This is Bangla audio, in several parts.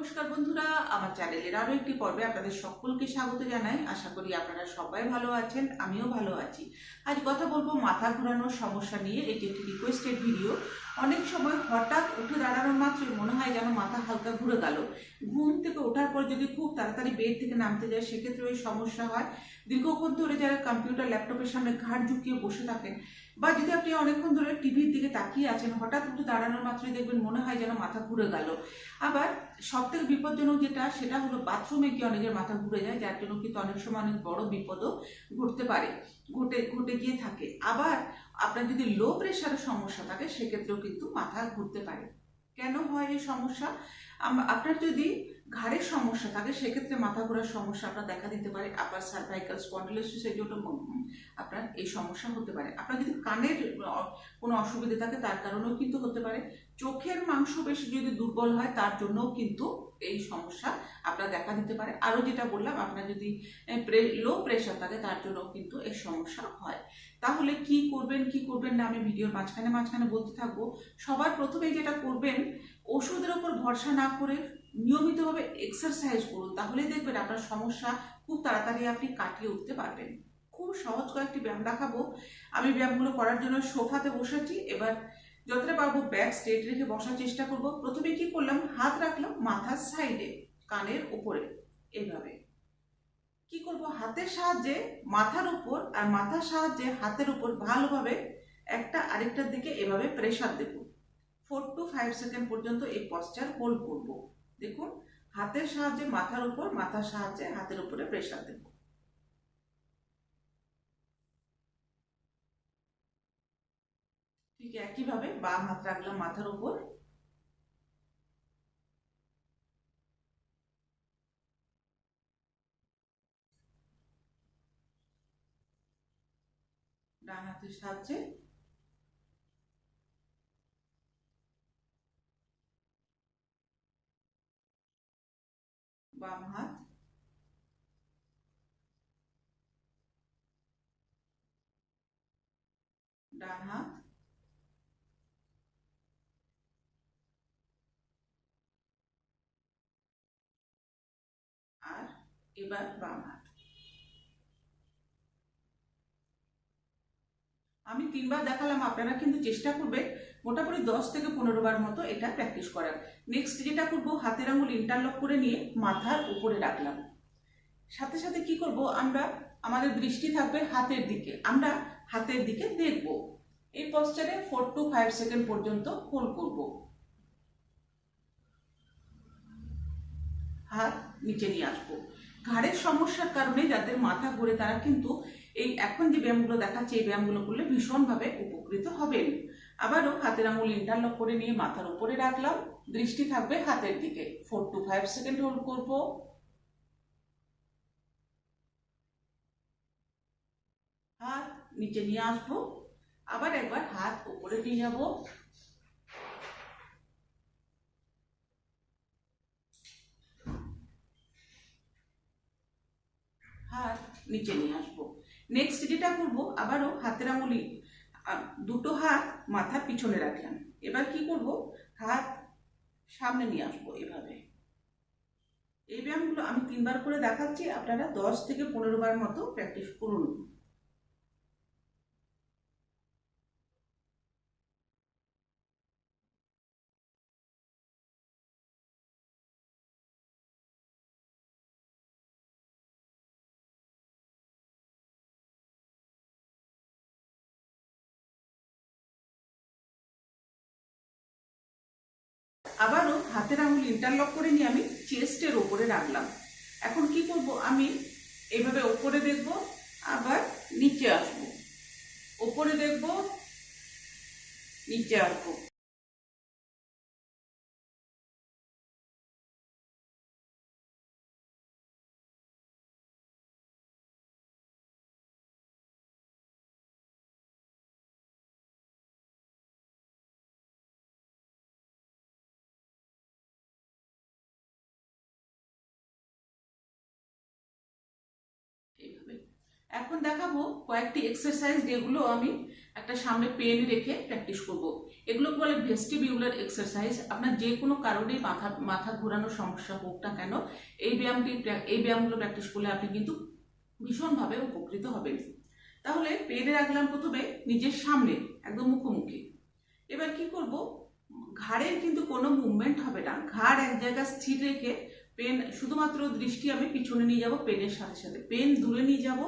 নমস্কার বন্ধুরা, আমার চ্যানেলের আরও একটি পর্বে আপনাদের সকলকে স্বাগত জানাই। আশা করি আপনারা সবাই ভালো আছেন, আমিও ভালো আছি। আজ কথা বলব মাথা ঘোরানোর সমস্যা নিয়ে, এটি একটি রিকোয়েস্টেড ভিডিও অনেক সময় হঠাৎ উঠে দাঁড়ানোর মাত্রই মনে হয় যেন মাথা হালকা ঘুরে গেল। ঘুম থেকে ওঠার পর যদি খুব তাড়াতাড়ি বেড থেকে নামতে যায়, সেক্ষেত্রে ওই সমস্যা হয়। দীর্ঘক্ষণ ধরে যারা কম্পিউটার ল্যাপটপের সামনে ঘাট ঝুঁকিয়ে বসে থাকেন বা যদি আপনি অনেকক্ষণ ধরে টিভির দিকে তাকিয়ে আছেন, হঠাৎ উঠে দাঁড়ানোর মাত্রই দেখবেন মনে হয় যেন মাথা ঘুরে গেল। আবার সব থেকে বিপজ্জনক যেটা, সেটা হলো বাথরুমে গিয়ে অনেকের মাথা ঘুরে যায়, যার জন্য কিন্তু অনেক সময় অনেক বড় বিপদও ঘটতে পারে, ঘটে ঘটে গিয়ে থাকে। আবার আপনার যদি লো প্রেশারের সমস্যা থাকে, সেক্ষেত্রেও কিন্তু মাথা ঘুরতে পারে। কেন হয় এই সমস্যা? আপনার যদি ঘাড়ের সমস্যা থাকে সেক্ষেত্রে মাথা ঘোরার সমস্যা আপনার দেখা দিতে পারে আপার সার্ভাইকাল স্পন্ডিলোসিসের জন্য আপনার এই সমস্যা হতে পারে। আপনার যদি কানের কোনো অসুবিধা থাকে, তার কারণেও কিন্তু হতে পারে। চোখের মাংস মাংসপেশি যদি দুর্বল হয়, তার জন্যও কিন্তু এই সমস্যা আপনার দেখা দিতে পারে। আরও যেটা বললাম, আপনার যদি লো প্রেশার থাকে, তার জন্যও কিন্তু এই সমস্যা হয়। তাহলে কি করবেন কি করবেন না, আমি ভিডিওর মাঝখানে মাঝখানে বলতে থাকব। সবার প্রথমেই যেটা করবেন, ওষুধের ওপর ভরসা না করে নিয়মিতভাবে এক্সারসাইজ করুন তাহলে দেখবেন আপনার সমস্যা খুব তাড়াতাড়ি আপনি কাটিয়ে উঠতে পারবেন। খুব সহজ কয়েকটি ব্যায়াম দেখাবো। আমি ব্যায়ামগুলো করার জন্য সোফাতে বসেছি। এবার যতটা পারব ব্যাক স্ট্রেট রেখে বসার চেষ্টা করব। প্রথমে কি করলাম? হাত রাখলাম মাথার সাইডে কানের উপরে। এইভাবে কি করব? হাতের সাহায্যে মাথার উপর আর মাথার সাহায্যে হাতের উপর ভালোভাবে একটা আরেকটার দিকে এভাবে প্রেশার দেব। ফোর টু ফাইভ সেকেন্ড পর্যন্ত এই পশ্চার হোল্ড করব। দেখুন, হাতের সাহায্যে মাথার উপর, মাথার সাহায্যে হাতের উপরে প্রেসার দেব। ঠিক একইভাবে বাম হাত রাখলাম মাথার উপর। ডান হাতের সাহায্যে বাম হাত ডান হাত আর এবার বাম হাত আমি তিনবার দেখালাম, আপনারা কিন্তু চেষ্টা করবেন মোটামুটি দশ থেকে পনেরো বার মতো এটা প্র্যাকটিস করার। নেক্সট যেটা করব, হাতের আঙুল ইন্টারলক করে নিয়ে মাথার উপরে রাখলাম। সাথে সাথে কি করব, আমরা, আমাদের দৃষ্টি থাকবে হাতের দিকে, আমরা হাতের দিকে দেখব। এই পশ্চারে ফোর টু ফাইভ সেকেন্ড পর্যন্ত হোল্ড করব। হাত নিচে নিয়ে আসব। ঘাড়ের সমস্যার কারণে যাদের মাথা ঘুরে, তারা কিন্তু এই এখন যে ব্যায়ামগুলো দেখাচ্ছে, এই ব্যায়ামগুলো করলে ভীষণভাবে উপকৃত হবেন। আবারও হাতের আঙুল ইন্টারলক করে নিয়ে মাথার উপরে রাখলাম। দৃষ্টি থাকবে হাতের দিকে। Four to five second hold করব। হাত নিচে নিয়ে আসব। আবার একবার হাত উপরে নিয়ে যাব হাত নিচে নিয়ে আসব। নেক্সট যেটা করব, আবারও হাতের আঙুলি দুটো হাত মাথার পিছনে রাখলাম। এবার কি করব? হাত সামনে নিয়ে আসব এভাবে। এই ব্যায়ামগুলো আমি তিনবার করে দেখাচ্ছি, আপনারা দশ থেকে পনেরো বার মতো প্র্যাকটিস করুন। আবারও হাতের আঙুল ইন্টারলক করে নিয়ে আমি চেস্টের ওপরে রাখলাম। এখন কি করব? আমি এইভাবে ওপরে দেখব, আবার নিচে আসব। ওপরে দেখব, নিচে আসব। এখন দেখাবো কয়েকটি এক্সারসাইজ যেগুলো আমি একটা সামনে পেন রেখে প্র্যাকটিস করব। এগুলো বলে ভেস্টিবিউলার এক্সারসাইজ আপনার যে কোনো কারণে মাথা মাথা ঘোরানোর সমস্যা হোক না কেন, এই ব্যায়ামটি এই ব্যায়ামগুলো প্র্যাকটিস করলে আপনি কিন্তু ভীষণভাবে উপকৃত হবেন। তাহলে পেনে রাখলাম প্রথমে নিজের সামনে, একদম মুখোমুখি। এবার কি করব? ঘাড়ের কিন্তু কোনো মুভমেন্ট হবে না। ঘাড় এক জায়গায় স্থির রেখে পেন, শুধুমাত্র দৃষ্টি আমি পিছনে নিয়ে যাব, পেনের সাথে সাথে। পেন দূরে নিয়ে যাব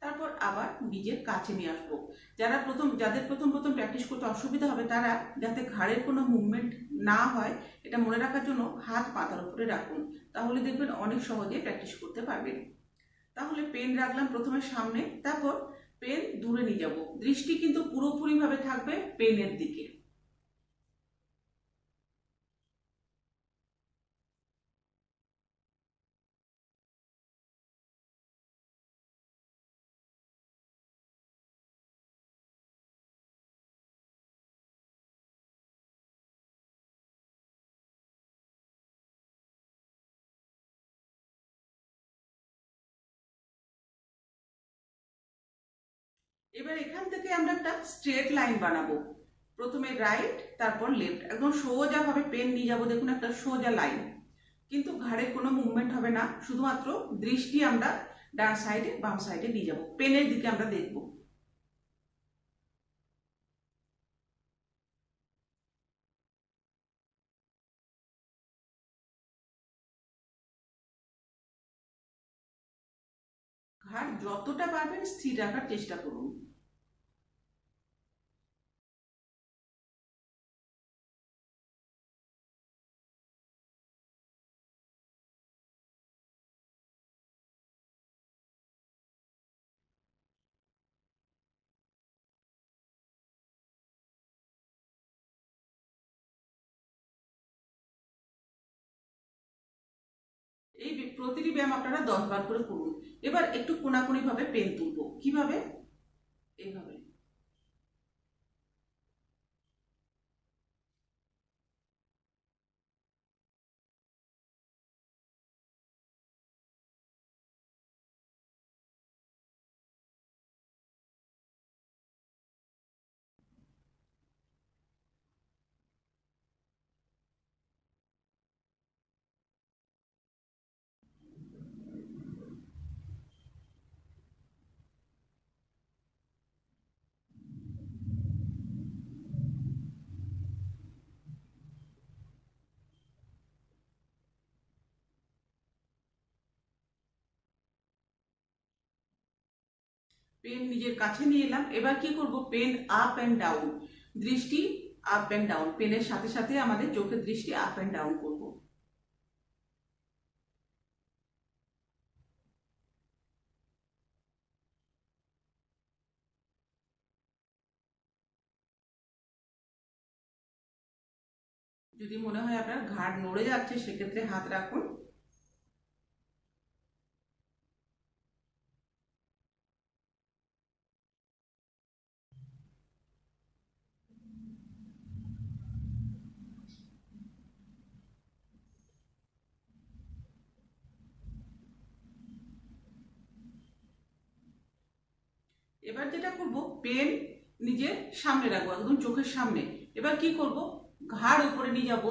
তারপর আবার নিজের কাছে নিয়ে আসব। যারা প্রথম, যাদের প্রথম প্রথম প্র্যাকটিস করতে অসুবিধা হবে, তারা যাতে ঘাড়ের কোনো মুভমেন্ট না হয়, এটা মনে রাখার জন্য হাত পাতার উপরে রাখুন। তাহলে দেখবেন অনেক সহজে প্র্যাকটিস করতে পারবেন তাহলে পেন রাখলাম প্রথমে সামনে, তারপর পেন দূরে নিয়ে যাব। দৃষ্টি কিন্তু পুরোপুরিভাবে থাকবে পেনের দিকে। এবার এখান থেকে আমরা একটা স্ট্রেট লাইন বানাবো। প্রথমে রাইট তারপর লেফট একদম সোজা ভাবে পেন নিয়ে যাব, দেখুন একটা সোজা লাইন কিন্তু ঘাড়ে কোনো মুভমেন্ট হবে না, শুধুমাত্র দৃষ্টি আমরা ডান সাইডে বাম সাইডে নিয়ে যাব। পেনের দিকে আমরা দেখব। ঘাড় যতটা পারবেন স্থির রাখার চেষ্টা করুন। এই প্রতিটি ব্যায়াম আপনারা দশ বার করে করুন। এবার একটু কোনাকুনি ভাবে পেন তুলবো। কীভাবে? এইভাবে। পেন নিজের কাছে নিয়ে এলাম। এবার কি করব? পেন আপ অ্যান্ড ডাউন দৃষ্টি আপ অ্যান্ড ডাউন পেনের সাথে সাথে আমাদের চোখের দৃষ্টি আপ অ্যান্ড ডাউন করব। যদি মনে হয় আপনার ঘাড় নড়ে যাচ্ছে, সেক্ষেত্রে হাত রাখুন। এবার যেটা করব, পেন নিজে সামনে রাখব, একদম চোখের সামনে। এবার কি করব? ঘাড় উপরে নিয়ে যাব।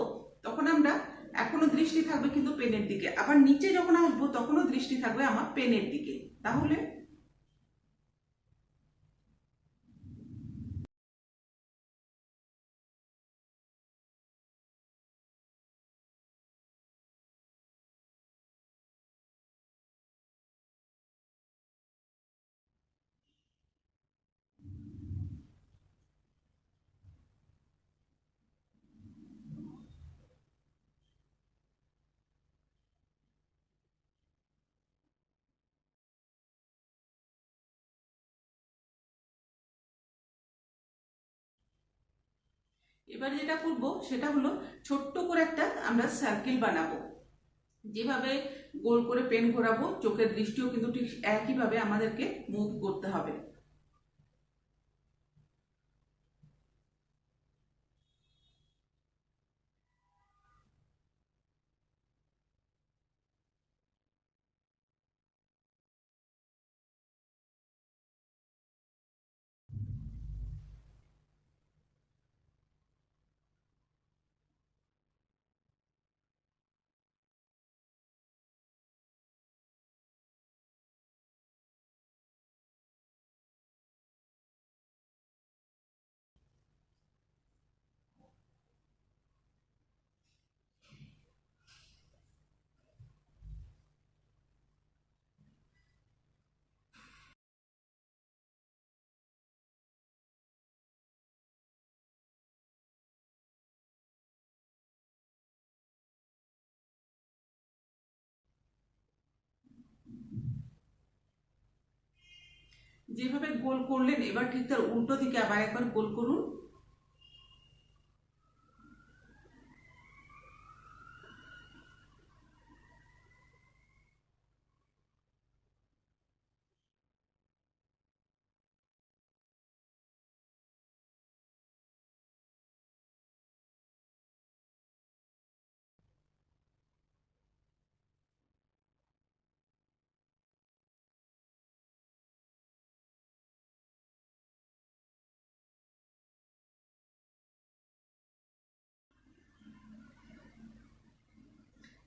তখন আমরা এখনও দৃষ্টি থাকবে কিন্তু পেনের দিকে। আবার নিচে যখন আসব, তখনও দৃষ্টি থাকবে আমার পেনের দিকে। তাহলে এবার যেটা করব, সেটা হলো ছোট্ট করে একটা আমরা সার্কেল বানাবো। যেভাবে গোল করে পেন ঘোরাবো, চোখের দৃষ্টিও কিন্তু ঠিক একইভাবে আমাদেরকে মুভ করতে হবে। যেভাবে গোল করলেন এবার ঠিক তার উল্টো দিকে আবার একবার গোল করুন।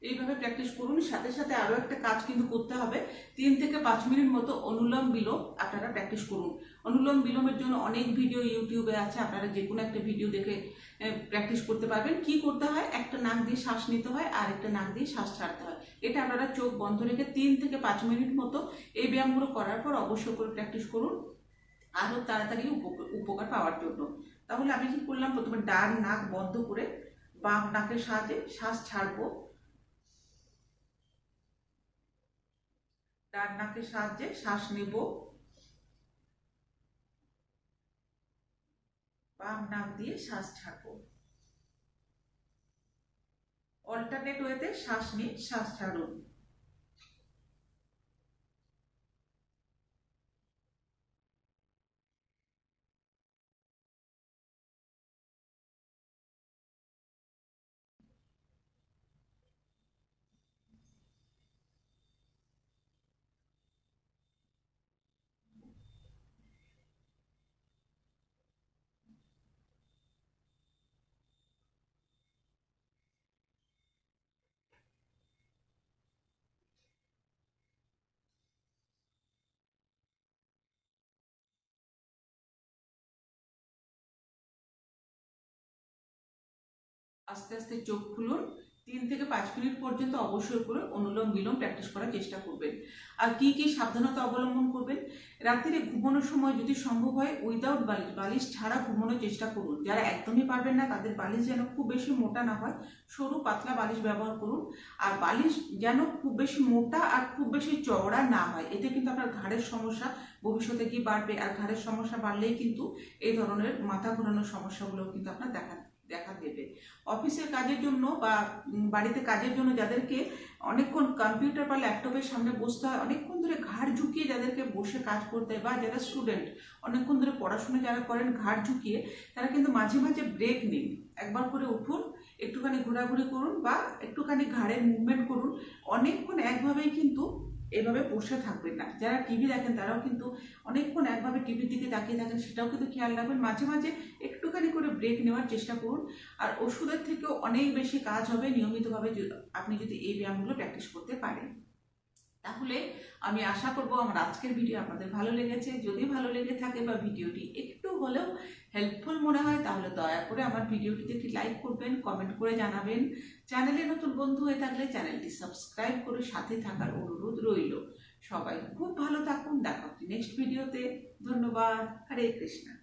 এইভাবে প্র্যাকটিস করুন। সাথে সাথে আরও একটা কাজ কিন্তু করতে হবে। তিন থেকে পাঁচ মিনিট মতো অনুলোম বিলোম আপনারা প্র্যাকটিস করুন। অনুলোম বিলোমের জন্য অনেক ভিডিও ইউটিউবে আছে। আপনারা যে কোনো একটা ভিডিও দেখে প্র্যাকটিস করতে পারবেন। কি করতে হয়? একটা নাক দিয়ে শ্বাস নিতে হয় আর একটা নাক দিয়ে শ্বাস ছাড়তে হয়। এটা আপনারা চোখ বন্ধ রেখে তিন থেকে পাঁচ মিনিট মতো এই ব্যায়ামগুলো করার পর অবশ্যই করে প্র্যাকটিস করুন। আরও তাড়াতাড়ি উপকার পাওয়ার জন্য। তাহলে আমি কি করলাম? প্রথমে ডান নাক বন্ধ করে বাম নাকের সাহায্যে শ্বাস ছাড়বো। ডান নাকের সাহায্যে শ্বাস নেব। বাম নাক দিয়ে শ্বাস ছাড়বো। অল্টারনেট ওয়েতে শ্বাস নিয়ে শ্বাস ছাড়ুন। আস্তে আস্তে চোখ খুলুন। তিন থেকে পাঁচ মিনিট পর্যন্ত অবশ্যই করে অনুলোম বিলোম প্র্যাকটিস করার চেষ্টা করবেন। আর কি কি সাবধানতা অবলম্বন করবেন? রাত্রিরে ঘুমানোর সময় যদি সম্ভব হয় উইদাউট বালিশ বালিশ ছাড়া ঘুমানোর চেষ্টা করুন। যারা একদমই পারবেন না, তাদের বালিশ যেন খুব বেশি মোটা না হয়, সরু পাতলা বালিশ ব্যবহার করুন। আর বালিশ যেন খুব বেশি মোটা আর খুব বেশি চওড়া না হয়, এতে কিন্তু আপনার ঘাড়ের সমস্যা ভবিষ্যতে কি বাড়বে? আর ঘাড়ের সমস্যা বাড়লেই কিন্তু এই ধরনের মাথা ঘোরানোর সমস্যাগুলো কিন্তু আপনার দেখা দেখা দেবে। অফিসের কাজের জন্য বা বাড়িতে কাজের জন্য যাদেরকে অনেকক্ষণ কম্পিউটার বা ল্যাপটপের সামনে বসতে হয়, অনেকক্ষণ ধরে ঘাড় ঝুঁকিয়ে যাদেরকে বসে কাজ করতে হয় বা যারা স্টুডেন্ট অনেকক্ষণ ধরে পড়াশোনা যারা করেন ঘাড় ঝুঁকিয়ে, তারা কিন্তু মাঝে মাঝে ব্রেক নিন একবার করে উঠুন, একটুখানি ঘোরাঘুরি করুন বা একটুখানি ঘাড়ের মুভমেন্ট করুন। অনেকক্ষণ একভাবেই কিন্তু এভাবে বসে থাকবেন না। যারা টিভি দেখেন, তারাও কিন্তু অনেকক্ষণ একভাবে টিভির দিকে তাকিয়ে থাকেন, সেটাও কিন্তু খেয়াল রাখবেন। মাঝে মাঝে একটুখানি করে ব্রেক নেওয়ার চেষ্টা করুন। আর ওষুধের থেকেও অনেক বেশি কাজ হবে নিয়মিতভাবে আপনি যদি এই ব্যায়ামগুলো প্র্যাকটিস করতে পারেন। তাহলে আমি আশা করব আমার আজকের ভিডিও আপনাদের ভালো লেগেছে। যদি ভালো লেগে থাকে বা ভিডিওটি একটু হলেও হেল্পফুল মনে হয়, তাহলে দয়া করে আমার ভিডিওটিতে একটি লাইক করবেন কমেন্ট করে জানাবেন। চ্যানেলে নতুন বন্ধু হয়ে থাকলে চ্যানেলটি সাবস্ক্রাইব করে সাথে থাকার অনুরোধ রইল। সবাই খুব ভালো থাকুন। দেখা হচ্ছে নেক্সট ভিডিওতে। ধন্যবাদ। হরে কৃষ্ণা।